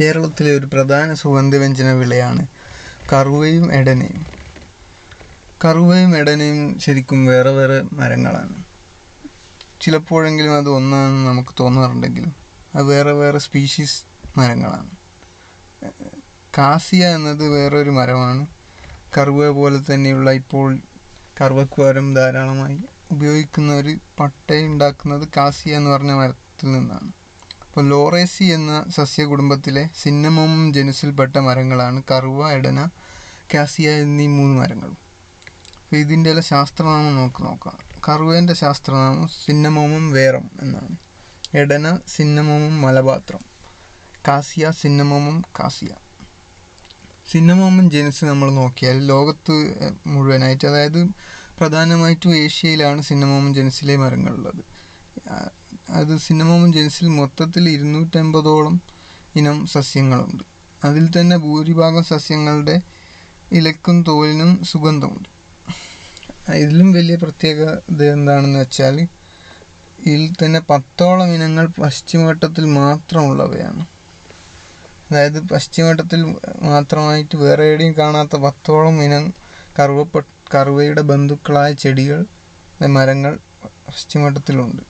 കേരളത്തിലെ ഒരു പ്രധാന സുഗന്ധവ്യഞ്ജന വിളയാണ് കറുവയും എടനയും. കറുവയും എടനയും ശരിക്കും വേറെ വേറെ മരങ്ങളാണ്. ചിലപ്പോഴെങ്കിലും അത് ഒന്നാണെന്ന് നമുക്ക് തോന്നാറുണ്ടെങ്കിലും അത് വേറെ വേറെ സ്പീഷീസ് മരങ്ങളാണ്. കാസിയ എന്നത് വേറൊരു മരമാണ്. കറുവ പോലെ തന്നെയുള്ള ഇപ്പോൾ കറുവക്കുവരം ധാരാളമായി ഉപയോഗിക്കുന്ന ഒരു പട്ടയുണ്ടാക്കുന്നത് കാസിയ എന്ന് പറഞ്ഞ മരത്തിൽ നിന്നാണ്. അപ്പോൾ ലോറേസി എന്ന സസ്യകുടുംബത്തിലെ സിന്നമോം ജനുസിൽപ്പെട്ട മരങ്ങളാണ് കറുവ എടന കാസിയ എന്നീ മൂന്ന് മരങ്ങളും. അപ്പോൾ ഇതിന്റെ എല്ലാം ശാസ്ത്രനാമം നമുക്ക് നോക്കാം. കറുവേന്റെ ശാസ്ത്രനാമം സിന്നമോമം വേറം എന്നാണ്. എടന സിന്നമോമം മലപാത്രം. കാസിയ സിന്നമോമം കാസിയ. സിന്നമോമം ജനുസ് നമ്മൾ നോക്കിയാൽ ലോകത്ത് മുഴുവനായിട്ട് അതായത് പ്രധാനമായിട്ടും ഏഷ്യയിലാണ് സിന്നമോമം ജനുസിലെ മരങ്ങളുള്ളത്. അത് സിന്നമോമൻ ജെൻസിൽ മൊത്തത്തിൽ ഇരുന്നൂറ്റമ്പതോളം ഇനം സസ്യങ്ങളുണ്ട്. അതിൽ തന്നെ ഭൂരിഭാഗം സസ്യങ്ങളുടെ ഇലക്കും തോലിനും സുഗന്ധമുണ്ട്. ഇതിലും വലിയ പ്രത്യേകത എന്താണെന്ന് വെച്ചാൽ ഇതിൽ തന്നെ പത്തോളം ഇനങ്ങൾ പശ്ചിമഘട്ടത്തിൽ മാത്രമുള്ളവയാണ്. അതായത് പശ്ചിമഘട്ടത്തിൽ മാത്രമായിട്ട് വേറെ എവിടെയും കാണാത്ത പത്തോളം ഇനം കറുവപ്പ കറുവയുടെ ബന്ധുക്കളായ ചെടികൾ മരങ്ങൾ പശ്ചിമഘട്ടത്തിലുണ്ട്.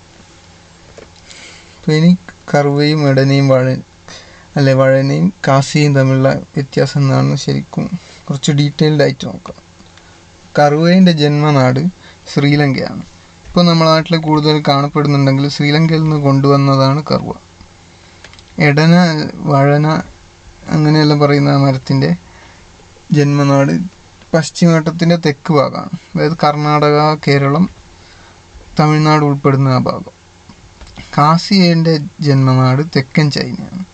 അപ്പോൾ കർവയും ഇടനയും വഴ അല്ലെ വഴനയും കാസിയും തമ്മിലുള്ള വ്യത്യാസം എന്നാണ് ശരിക്കും കുറച്ച് ഡീറ്റെയിൽഡ് ആയിട്ട് നോക്കാം. കറുവേന്റെ ജന്മനാട് ശ്രീലങ്കയാണ്. ഇപ്പോൾ നമ്മുടെ നാട്ടിൽ കൂടുതൽ കാണപ്പെടുന്നുണ്ടെങ്കിൽ ശ്രീലങ്കയിൽ നിന്ന് കൊണ്ടുവന്നതാണ് കറുവ. എടന വഴന അങ്ങനെയെല്ലാം പറയുന്ന മരത്തിന്റെ ജന്മനാട് പശ്ചിമഘട്ടത്തിന്റെ തെക്ക് ഭാഗമാണ്. അതായത് കർണാടക കേരളം തമിഴ്നാട് ഉൾപ്പെടുന്ന ആ ഭാഗം. കാസിയേന്റെ ജന്മനാട് തെക്കൻ ചൈനയാണ്.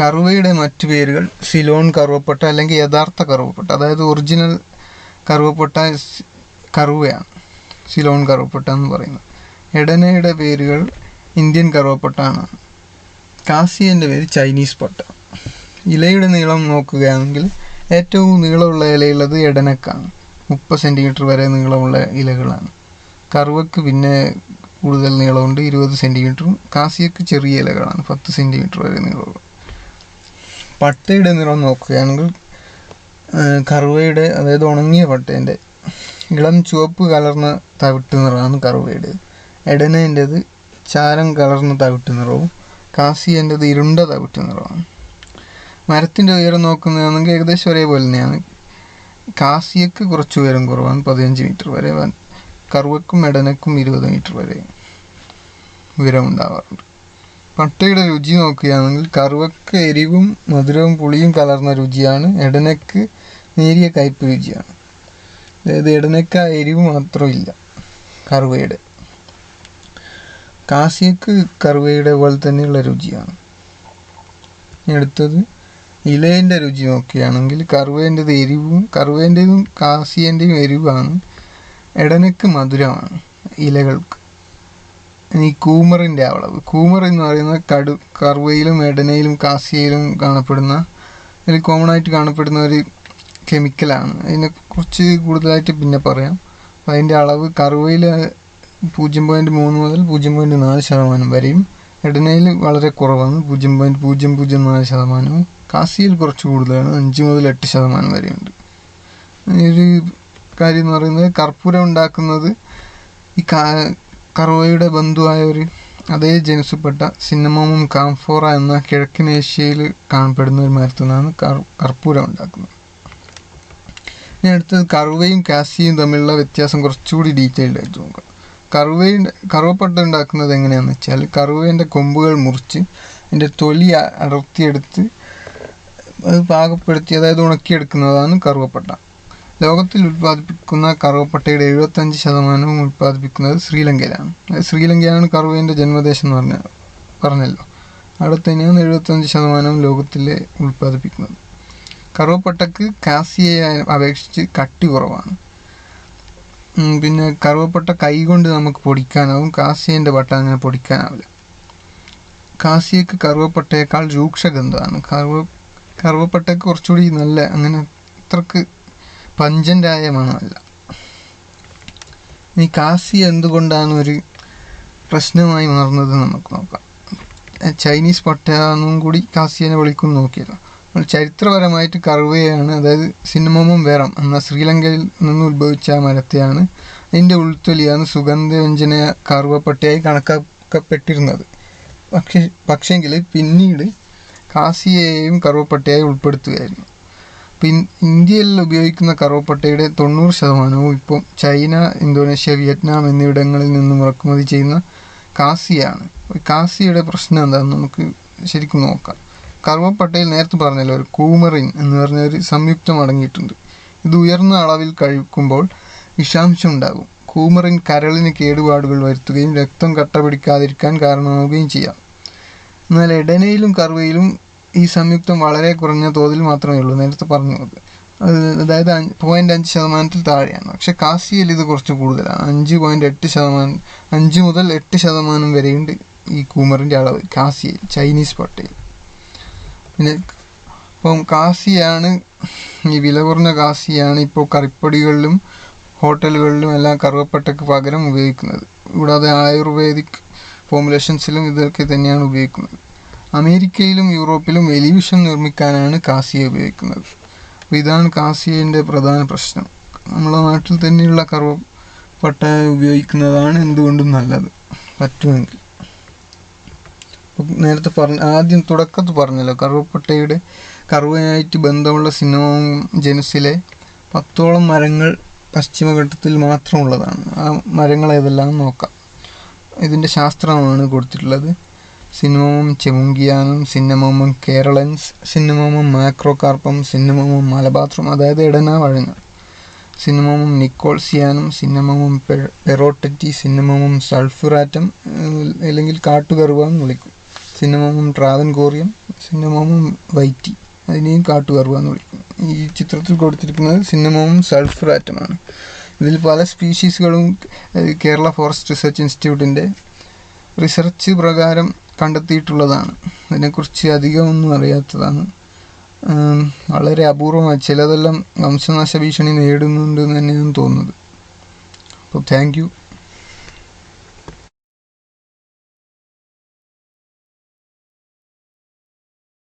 കറുവയുടെ മറ്റു പേരുകൾ സിലോൺ കറുവപ്പട്ട അല്ലെങ്കിൽ യഥാർത്ഥ കറുവപ്പട്ട അതായത് ഒറിജിനൽ കറുവപ്പട്ട കറുവയാണ് സിലോൺ കറുവപ്പട്ട എന്ന് പറയുന്നത്. എടനയുടെ പേരുകൾ ഇന്ത്യൻ കറുവപ്പട്ട ആണ് കാസിയന്റെ പേര് ചൈനീസ് പട്ട. ഇലയുടെ നീളം നോക്കുകയാണെങ്കിൽ ഏറ്റവും നീളമുള്ള ഇലയുള്ളത് എടനക്കാണ്. മുപ്പത് സെന്റിമീറ്റർ വരെ നീളമുള്ള ഇലകളാണ്. കറുവക്ക് പിന്നെ കൂടുതൽ നീളമുണ്ട് ഇരുപത് സെന്റിമീറ്ററും കാസിയൊക്കെ ചെറിയ ഇലകളാണ് പത്ത് സെന്റിമീറ്റർ വരെ നീളമുള്ളൂ. പട്ടയുടെ നിറം നോക്കുകയാണെങ്കിൽ കറുവയുടെ അതായത് ഉണങ്ങിയ പട്ടേന്റെ ഇളം ചുവപ്പ് കലർന്ന തവിട്ട് നിറമാണ് കറുവയുടെ. എടനേന്റേത് ചാരം കലർന്ന തവിട്ട് നിറവും കാസിയന്റേത് ഇരുണ്ട തവിട്ട് നിറമാണ്. മരത്തിന്റെ ഉയരം നോക്കുന്നതാണെങ്കിൽ ഏകദേശം ഒരേപോലെ തന്നെയാണ്. കാസിയക്ക് കുറച്ച് ഉയരം കുറവാണ് പതിനഞ്ച് മീറ്റർ വരെ കറുവക്കും മെടനക്കും ഇരുപത് മീറ്റർ വരെ ഉയരമുണ്ടാവാറുണ്ട്. പട്ടയുടെ രുചി നോക്കുകയാണെങ്കിൽ കറുവക്ക് എരിവും മധുരവും പുളിയും കലർന്ന രുചിയാണ്. എടനക്ക് നേരിയ കയ്പ് രുചിയാണ്. അതായത് എടനക്ക എരിവ് മാത്രമില്ല കറുവയുടെ. കാസിയക്ക് കറുവയുടെ പോലെ തന്നെയുള്ള രുചിയാണ്. അടുത്തത് ഇലേന്റെ രുചി നോക്കുകയാണെങ്കിൽ കറുവേന്റെത് എരിവും കറുവേന്റെതും കാസിയന്റെയും എരിവാണ്. എടനക്ക് മധുരമാണ് ഇലകൾക്ക്. ഇനി കൂമറിന്റെ അവളവ്. കൂമർ എന്ന് പറയുന്നത് കടു കറുവയിലും എടനയിലും കാസിയയിലും കാണപ്പെടുന്ന ഒരു കോമൺ ആയിട്ട് കാണപ്പെടുന്ന ഒരു കെമിക്കലാണ് അതിനെ കുറിച്ച് കൂടുതലായിട്ട് പിന്നെ പറയാം. അപ്പോൾ അതിന്റെ അളവ് കറുവയിൽ പൂജ്യം പോയിന്റ് മൂന്ന് മുതൽ പൂജ്യം പോയിന്റ് നാല് ശതമാനം വരെയും എടനയിൽ വളരെ കുറവാണ്. പൂജ്യം പോയിന്റ് പൂജ്യം പൂജ്യം നാല് ശതമാനവും കാസിയിൽ കുറച്ച് കൂടുതലാണ്. അഞ്ച് മുതൽ എട്ട് ശതമാനം വരെയുണ്ട്. ഒരു കാര്യം എന്ന് പറയുന്നത് കർപ്പൂരം ഉണ്ടാക്കുന്നത് ഈ കറുവയുടെ ബന്ധുവായ ഒരു അതേ ജനുസപ്പെട്ട സിന്നമോമും കാംഫോറ എന്ന കിഴക്കൻ ഏഷ്യയിൽ കാണപ്പെടുന്ന ഒരു മരത്തിൽ നിന്നാണ് കർപ്പൂരം ഉണ്ടാക്കുന്നത്. ഇനി അടുത്തത് കറുവയും കാസിയും തമ്മിലുള്ള വ്യത്യാസം കുറച്ചുകൂടി ഡീറ്റെയിൽഡ് ആയിട്ട് നോക്കാം. കറുവയുടെ കറുവപ്പട്ട ഉണ്ടാക്കുന്നത് എങ്ങനെയാണെന്ന് വെച്ചാൽ കറുവേന്റെ കൊമ്പുകൾ മുറിച്ച് അതിന്റെ തൊലി അടർത്തിയെടുത്ത് അത് പാകപ്പെടുത്തി അതായത് ഉണക്കിയെടുക്കുന്നതാണ് കറുവപ്പട്ട. ലോകത്തിൽ ഉൽപ്പാദിപ്പിക്കുന്ന കറുവപ്പട്ടയുടെ എഴുപത്തഞ്ച് ശതമാനവും ഉൽപ്പാദിപ്പിക്കുന്നത് ശ്രീലങ്കയിലാണ്. ശ്രീലങ്കയാണ് കറുവേന്റെ ജന്മദേശം എന്ന് പറഞ്ഞ പറഞ്ഞല്ലോ. അവിടെ തന്നെയാണ് എഴുപത്തഞ്ച് ശതമാനവും ലോകത്തിലെ ഉൽപ്പാദിപ്പിക്കുന്നത്. കറുവപ്പട്ടക്ക് കാസിയെ അപേക്ഷിച്ച് കട്ടി കുറവാണ്. പിന്നെ കറുവപ്പട്ട കൈകൊണ്ട് നമുക്ക് പൊടിക്കാനാവും കാസിയന്റെ പട്ട അങ്ങനെ പൊടിക്കാനാവില്ല. കാസിയക്ക് കറുവപ്പട്ടയേക്കാൾ രൂക്ഷഗന്ധമാണ്. കറുവ കറുവപ്പട്ടയ്ക്ക് കുറച്ചുകൂടി നല്ല അങ്ങനെ അത്രയ്ക്ക് പഞ്ചന്റായ മണമല്ല ഈ കാസി എന്തുകൊണ്ടാണ് ഒരു പ്രശ്നമായി മാറുന്നത് നമുക്ക് നോക്കാം. ചൈനീസ് പട്ടയെന്നും കൂടി കാസിയനെ നോക്കിയല്ലോ നമ്മൾ ചരിത്രപരമായിട്ട് കറുവയാണ് അതായത് സിനിമമും വേറം എന്ന ശ്രീലങ്കയിൽ നിന്ന് ഉത്ഭവിച്ച മരത്തെയാണ് അതിന്റെ ഉൾത്തൊലിയാണ് സുഗന്ധവ്യഞ്ജന കറുവപ്പട്ടയായി കണക്കാക്കപ്പെട്ടിരുന്നത്. പക്ഷേ പക്ഷേങ്കിൽ പിന്നീട് കാസിയെയും കറുവപ്പട്ടയായി ഉൾപ്പെടുത്തുകയായിരുന്നു. പിൻ ഇന്ത്യയിൽ ഉപയോഗിക്കുന്ന കറുവപ്പട്ടയുടെ തൊണ്ണൂറ് ശതമാനവും ഇപ്പം ചൈന ഇന്തോനേഷ്യ വിയറ്റ്നാം എന്നിവിടങ്ങളിൽ നിന്നും ഇറക്കുമതി ചെയ്യുന്ന കാസിയാണ്. കാസിയുടെ പ്രശ്നം എന്താണെന്ന് നമുക്ക് ശരിക്കും നോക്കാം. കറുവപ്പട്ടയിൽ നേരത്തെ പറഞ്ഞല്ലോ ഒരു കൂമറിൻ എന്ന് പറഞ്ഞ ഒരു സംയുക്തം അടങ്ങിയിട്ടുണ്ട്. ഇത് ഉയർന്ന അളവിൽ കഴിക്കുമ്പോൾ വിഷാംശം ഉണ്ടാകും. കൂമറിൻ കരളിന് കേടുപാടുകൾ വരുത്തുകയും രക്തം കട്ട പിടിക്കാതിരിക്കാൻ കാരണമാവുകയും ചെയ്യാം. എന്നാൽ എടനയിലും കറുവയിലും ഈ സംയുക്തം വളരെ കുറഞ്ഞ തോതിൽ മാത്രമേ ഉള്ളൂ. നേരത്തെ പറഞ്ഞു. അത് അത് അതായത് പോയിന്റ് അഞ്ച് ശതമാനത്തിൽ താഴെയാണ്. പക്ഷെ കാസിയിൽ ഇത് കുറച്ച് കൂടുതലാണ്. അഞ്ച് പോയിന്റ് എട്ട് ശതമാനം അഞ്ച് മുതൽ എട്ട് ശതമാനം വരെയുണ്ട് ഈ കൂമറിന്റെ അളവ് കാസിയിൽ ചൈനീസ് പട്ടയിൽ. പിന്നെ ഇപ്പം കാസിയാണ് ഈ വില കുറഞ്ഞ കാസിയാണ് ഇപ്പോൾ കറിപ്പടികളിലും ഹോട്ടലുകളിലും എല്ലാം കറുവപ്പട്ടയ്ക്ക് പകരം ഉപയോഗിക്കുന്നത്. കൂടാതെ ആയുർവേദിക് ഫോമുലേഷൻസിലും ഇതൊക്കെ തന്നെയാണ് ഉപയോഗിക്കുന്നത്. അമേരിക്കയിലും യൂറോപ്പിലും എലിവിഷൻ നിർമ്മിക്കാനാണ് കാസിയ ഉപയോഗിക്കുന്നത്. അപ്പോൾ ഇതാണ് കാസിയന്റെ പ്രധാന പ്രശ്നം. നമ്മുടെ നാട്ടിൽ തന്നെയുള്ള കറുവ പട്ട ഉപയോഗിക്കുന്നതാണ് എന്തുകൊണ്ടും നല്ലത്. പറ്റുമെങ്കിൽ. നേരത്തെ പറഞ്ഞ ആദ്യം തുടക്കത്ത് പറഞ്ഞല്ലോ കറുവപ്പട്ടയുടെ കറുവയായിട്ട് ബന്ധമുള്ള സിനോം ജനുസിലെ പത്തോളം മരങ്ങൾ പശ്ചിമഘട്ടത്തിൽ മാത്രമുള്ളതാണ്. ആ മരങ്ങൾ ഏതെല്ലാം നോക്കാം. ഇതിന്റെ ശാസ്ത്രമാണ് കൊടുത്തിട്ടുള്ളത്. സിനിമമം ചെമുങ്കിയാനും സിന്നമോമം കേരളൻസ് സിന്നമോമം മാക്രോകാർപ്പം സിന്നമോമം മലബാത്രം അതായത് എടന വഴങ്ങ. സിന്നമോമം നിക്കോൾസിയാനും സിന്നമോമം പെറോട്ടറ്റി സിന്നമോമം സൾഫുറാറ്റം അല്ലെങ്കിൽ കാട്ടുകറുവ എന്ന് വിളിക്കും. സിന്നമോമം ട്രാവൻകോറിയം സിന്നമോമം വൈറ്റി അതിനെയും കാട്ടുകറുവ എന്ന് വിളിക്കും. ഈ ചിത്രത്തിൽ കൊടുത്തിരിക്കുന്നത് സിന്നമോമം സൾഫുറാറ്റമാണ്. ഇതിൽ പല സ്പീഷീസുകളും കേരള ഫോറസ്റ്റ് റിസർച്ച് ഇൻസ്റ്റിറ്റ്യൂട്ടിന്റെ റിസർച്ച് പ്രകാരം കണ്ടെത്തിയിട്ടുള്ളതാണ്. ഇതിനെക്കുറിച്ച് അധികമൊന്നും അറിയാത്തതാണ്. വളരെ അപൂർവമായി ചിലതെല്ലാം വംശനാശ ഭീഷണി നേരിടുന്നുണ്ട് എന്ന് തന്നെയാണ് തോന്നുന്നത്. അപ്പോൾ താങ്ക് യു